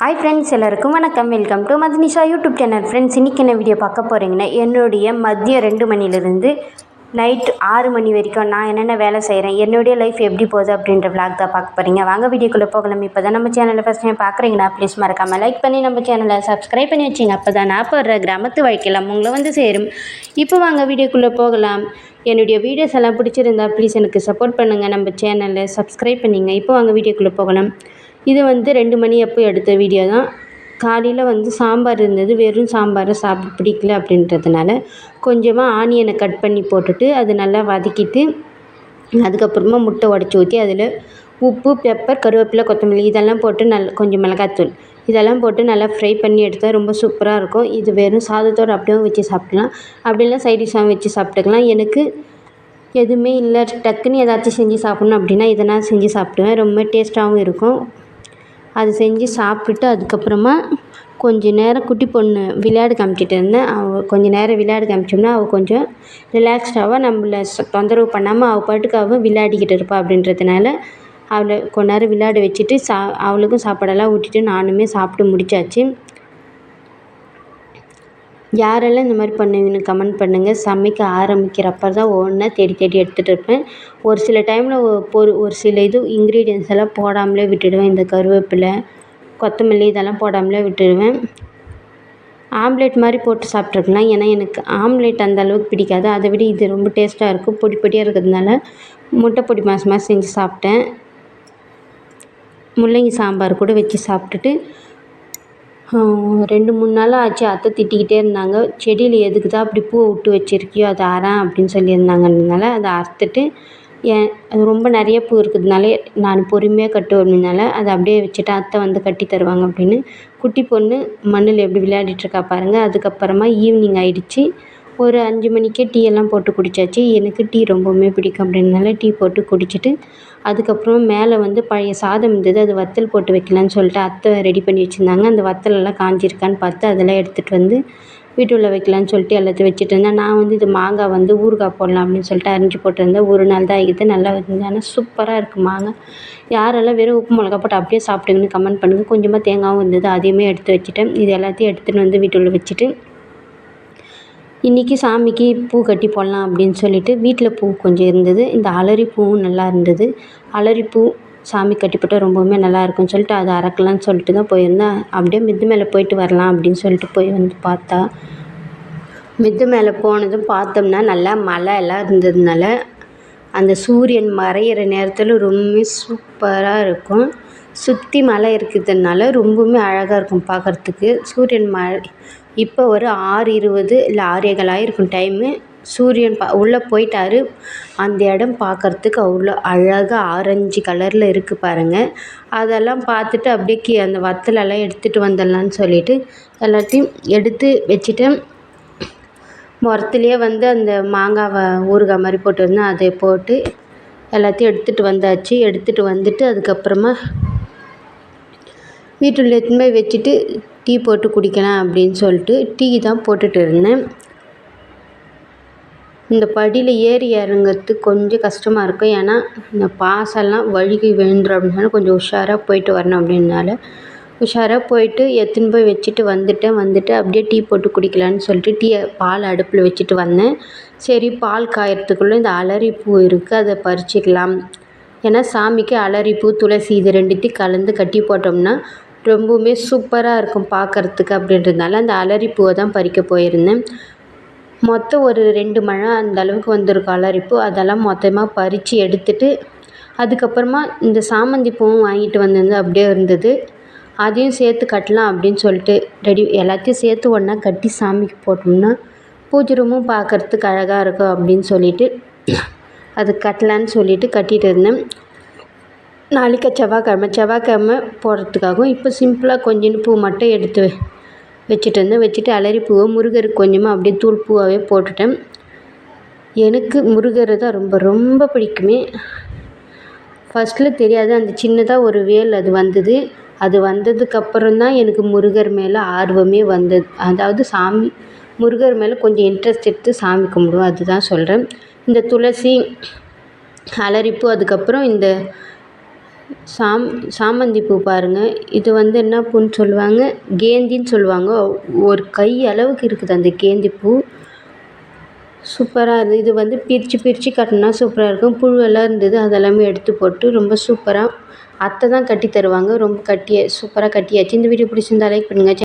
Hi friends எல்லாருக்கும் வணக்கம். Welcome to Mathinisha YouTube channel friends இன்றைக்கி என்ன வீடியோ பார்க்க போகிறீங்கன்னா என்னுடைய மதியம் ரெண்டு மணிலேருந்து நைட் ஆறு மணி வரைக்கும் நான் என்னென்ன வேலை செய்கிறேன் என்னுடைய லைஃப் எப்படி போகுது அப்படின்ற விளாக் தான் பார்க்க போகிறீங்க வாங்க வீடியோக்குள்ளே போகலாம். இப்போ தான் நம்ம சேனலை ஃபஸ்ட் டைம் பார்க்குறீங்கன்னா ப்ளீஸ் மறக்காமல் லைக் பண்ணி நம்ம சேனலை சப்ஸ்கிரைப் பண்ணி வச்சிங்க. அப்போ தான் நான் போடுற கிராமத்து வாழ்க்கையில் உங்களை வந்து சேரும். இப்போ வாங்க வீடியோக்குள்ளே போகலாம். என்னுடைய வீடியோஸ் எல்லாம் பிடிச்சிருந்தா ப்ளீஸ் எனக்கு சப்போர்ட் பண்ணுங்கள் நம்ம சேனலை சப்ஸ்கிரைப் பண்ணிங்க. இப்போ வாங்க வீடியோக்குள்ளே போகலாம். இது வந்து ரெண்டு மணி அப்போ எடுத்த வீடியோ தான். காலையில் வந்து சாம்பார் இருந்தது. வெறும் சாம்பாரை சாப்பிட பிடிக்கல அப்படின்றதுனால கொஞ்சமாக ஆனியனை கட் பண்ணி போட்டுட்டு அது நல்லா வதக்கிட்டு அதுக்கப்புறமா முட்டை உடச்சி ஊற்றி அதில் உப்பு பெப்பர் கருவேப்பிலை கொத்தமல்லி இதெல்லாம் போட்டு நல் கொஞ்சம் மிளகாத்தூள் இதெல்லாம் போட்டு நல்லா ஃப்ரை பண்ணி எடுத்தால் ரொம்ப சூப்பராக இருக்கும். இது வெறும் சாதத்தோடு அப்படியே வச்சு சாப்பிட்லாம். அப்படிலாம் சைட் டிஷ்ஷாகவும் வச்சு சாப்பிட்டுக்கலாம். எனக்கு எதுவுமே இல்லை. டக்குன்னு ஏதாச்சும் செஞ்சு சாப்பிட்ணும் அப்படின்னா இதை நான் செஞ்சு சாப்பிடுவேன். ரொம்ப டேஸ்ட்டாகவும் இருக்கும். அது செஞ்சு சாப்பிட்டுட்டு அதுக்கப்புறமா கொஞ்ச நேரம் குட்டி பொண்ணு விளையாட காமிச்சிட்டு இருந்தேன். அவள் கொஞ்ச நேரம் விளையாட காமிச்சோம்னா அவள் கொஞ்சம் ரிலாக்ஸ்டாக நம்மள ச தொந்தரவு பண்ணாமல் அவள் பாட்டுக்கு அவள் விளையாடிக்கிட்டு இருப்பாள் அப்படின்றதுனால அவளை கொஞ்ச நேரம் விளையாட வச்சுட்டு சா அவளுக்கும் சாப்பாடெல்லாம் ஊட்டிட்டு நானுமே சாப்பிட்டு முடிச்சாச்சு. யாரெல்லாம் இந்த மாதிரி பண்ணுவீங்கன்னு கமெண்ட் பண்ணுங்கள் சமைக்க ஆரம்பிக்கிறப்போ தான் ஒவ்வொன்றா தேடி தேடி எடுத்துகிட்டு இருப்பேன். ஒரு சில டைமில் ஒரு ஒரு சில இது இன்க்ரீடியன்ஸ் எல்லாம் போடாமலே விட்டுடுவேன். இந்த கருவேப்பிலை கொத்தமல்லி இதெல்லாம் போடாமலே விட்டுடுவேன். ஆம்லேட் மாதிரி போட்டு சாப்பிட்ருக்கலாம் ஏன்னா எனக்கு ஆம்லேட் அந்த அளவுக்கு பிடிக்காது. அதை விட இது ரொம்ப டேஸ்ட்டாக இருக்கும். பொடி பொடியாக இருக்கிறதுனால முட்டை பொடி மாசமாக செஞ்சு சாப்பிட்டேன். முள்ளங்கி சாம்பார் கூட வச்சு சாப்பிட்டுட்டு ரெண்டு மூணு நாளாக ஆச்சு. அத்தை திட்டிக்கிட்டே இருந்தாங்க. செடியில் எதுக்கு தான் அப்படி பூவை விட்டு வச்சுருக்கியோ? அதை அறேன் அப்படின்னு சொல்லியிருந்தாங்கன்றதுனால அதை அறுத்துட்டு ஏன் அது ரொம்ப நிறைய பூ இருக்கிறதுனால நான் பொறுமையாக கட்டுவேன்னால அதை அப்படியே வச்சுட்டு அத்தை வந்து கட்டி தருவாங்க அப்படின்னு. குட்டி பொண்ணு மண்ணில் எப்படி விளையாடிட்டுருக்கா பாருங்கள் அதுக்கப்புறமா ஈவினிங் ஆகிடுச்சி ஒரு அஞ்சு மணிக்கே டீ எல்லாம் போட்டு குடித்தாச்சு எனக்கு டீ ரொம்பவுமே பிடிக்கும் அப்படின்னால டீ போட்டு குடிச்சிட்டு அதுக்கப்புறம் மேலே வந்து பழைய சாதம் இருந்தது அது வத்தல் போட்டு வைக்கலான்னு சொல்லிட்டு அத்தை ரெடி பண்ணி வச்சுருந்தாங்க. அந்த வத்தலெல்லாம் காஞ்சிருக்கான்னு பார்த்து அதெல்லாம் எடுத்துகிட்டு வந்து வீட்டுள்ளே வைக்கலான்னு சொல்லிட்டு எல்லாத்தையும் வச்சுட்டு இருந்தேன். நான் வந்து இது மாங்காய் வந்து ஊறுகாய் போடலாம் அப்படின்னு சொல்லிட்டு அரிஞ்சு போட்டிருந்தேன். ஒரு நாள் தான் ஆகிது. நல்லா இருந்தது. ஆனால் சூப்பராக இருக்குது மாங்காய். யாரெல்லாம் வெறும் உப்பு மிளகா போட்டு அப்படியே சாப்பிடுங்கன்னு கமெண்ட் பண்ணுங்கள் கொஞ்சமாக தேங்காயும் இருந்தது. அதையுமே எடுத்து வச்சுட்டேன். இது எல்லாத்தையும் எடுத்துகிட்டு வந்து வீட்டுள்ளே வச்சுட்டு இன்றைக்கி சாமிக்கு பூ கட்டி போடலாம் அப்படின்னு சொல்லிட்டு வீட்டில் பூ கொஞ்சம் இருந்தது. இந்த அலரி பூவும் நல்லா இருந்தது. அலரி பூ சாமி கட்டி போட்டால் ரொம்பவுமே நல்லா இருக்கும்னு சொல்லிட்டு அதை அறக்கலாம்னு சொல்லிட்டு தான் போயிருந்தேன். அப்படியே மித்து மேலே போயிட்டு வரலாம் அப்படின்னு சொல்லிட்டு போய் வந்து பார்த்தா மித்து மேலே போனதும் பார்த்தோம்னா நல்லா மழை எல்லாம் இருந்ததுனால அந்த சூரியன் மறையிற நேரத்தில் ரொம்ப சூப்பராக இருக்கும். சுற்றி மலை இருக்கிறதுனால ரொம்பவுமே அழகாக இருக்கும் பார்க்கறதுக்கு சூரியன் ம இப்போ ஒரு ஆறு இருபது இல்லை ஆறேகால் ஆகிருக்கும் டைமு சூரியன் ப உள்ளே போயிட்டாரு. அந்த இடம் பார்க்குறதுக்கு அவ்வளோ அழகாக ஆரஞ்சு கலரில் இருக்குது பாருங்கள் அதெல்லாம் பார்த்துட்டு அப்படியே கீ அந்த வத்தலெல்லாம் எடுத்துகிட்டு வந்துடலான்னு சொல்லிட்டு எல்லாத்தையும் எடுத்து வச்சுட்டு முரத்துலேயே வந்து அந்த மாங்காவை ஊறுகாய் மாதிரி போட்டிருந்தேன் அதை போட்டு எல்லாத்தையும் எடுத்துகிட்டு வந்தாச்சு. எடுத்துகிட்டு வந்துட்டு அதுக்கப்புறமா வீட்டில் எடுத்துன்னு போய் வச்சுட்டு டீ போட்டு குடிக்கலாம் அப்படின்னு சொல்லிட்டு டீ தான் போட்டுட்டு இருந்தேன். இந்த படியில் ஏறி இறங்குறது கொஞ்சம் கஷ்டமாக இருக்கும். ஏன்னா இந்த பாசெல்லாம் வழுகி விழுந்துரும் அப்படின்னால கொஞ்சம் உஷாராக போயிட்டு வரணும் அப்படின்னால உஷாராக போயிட்டு எடுத்துன்னு போய் வச்சுட்டு வந்துட்டேன். வந்துட்டு அப்படியே டீ போட்டு குடிக்கலான்னு சொல்லிட்டு டீயை பால் அடுப்பில் வச்சுட்டு வந்தேன். சரி பால் காயறதுக்குள்ளே இந்த அலரி பூ இருக்குது அதை பறிச்சிக்கலாம். ஏன்னா சாமிக்கு அலரி பூ துளசி இது ரெண்டுத்தையும் கலந்து கட்டி போட்டோம்னா ரொம்பவுமே சூப்பராக இருக்கும் பார்க்குறதுக்கு அப்படின்றதுனால அந்த அலரி பூவை தான் பறிக்க போயிருந்தேன். மொத்தம் ஒரு ரெண்டு மழை அந்த அளவுக்கு வந்திருக்கும் அலரிப்பூ. அதெல்லாம் மொத்தமாக பறித்து எடுத்துட்டு அதுக்கப்புறமா இந்த சாமந்தி பூவும் வாங்கிட்டு வந்திருந்து அப்படியே இருந்தது. அதையும் சேர்த்து கட்டலாம் அப்படின்னு சொல்லிட்டு ரெடி எல்லாத்தையும் சேர்த்து ஒன்றா கட்டி சாமிக்கு போட்டோம்னா பூஜை ரூமும் பார்க்குறதுக்கு அழகாக இருக்கும் அப்படின்னு சொல்லிட்டு அது கட்டலான்னு சொல்லிட்டு கட்டிகிட்டு இருந்தேன். நாளைக்கு செவ்வாய்க்கிழம. செவ்வாய்க்கிழம போடுறதுக்காகவும் இப்போ சிம்பிளாக கொஞ்சோண்டு பூ மட்டும் எடுத்து வச்சுட்டு இருந்தேன் வச்சுட்டு அலரி பூவை முருகருக்கு கொஞ்சமாக அப்படியே தூள் பூவாகவே போட்டுட்டேன். எனக்கு முருகரை தான் ரொம்ப ரொம்ப பிடிக்குமே. ஃபஸ்ட்டில் தெரியாது அந்த சின்னதாக ஒரு வேல் அது வந்தது. அது வந்ததுக்கப்புறம் தான் எனக்கு முருகர் மேலே ஆர்வமே வந்தது. அதாவது சாமி முருகர் மேலே கொஞ்சம் இன்ட்ரெஸ்ட் எடுத்து சாமி கும்பிடுவோம் அதுதான் சொல்கிறேன் இந்த துளசி அலரிப்பூ அதுக்கப்புறம் இந்த சாம் சாமந்தி பூ பாருங்கள் இது வந்து என்ன பூன்னு சொல்லுவாங்க? கேந்தின்னு சொல்லுவாங்க. ஒரு கை அளவுக்கு இருக்குது அந்த கேந்தி பூ. சூப்பராக இருந்தது. இது வந்து பிரித்து பிரித்து கட்டினா சூப்பராக இருக்கும். புழுவெல்லாம் இருந்தது. அதெல்லாமே எடுத்து போட்டு ரொம்ப சூப்பராக அத்தை தான் கட்டி தருவாங்க. ரொம்ப கட்டி சூப்பராக கட்டியாச்சு. இந்த வீடியோ பிடிச்சிருந்தா லைக் பண்ணுங்கள்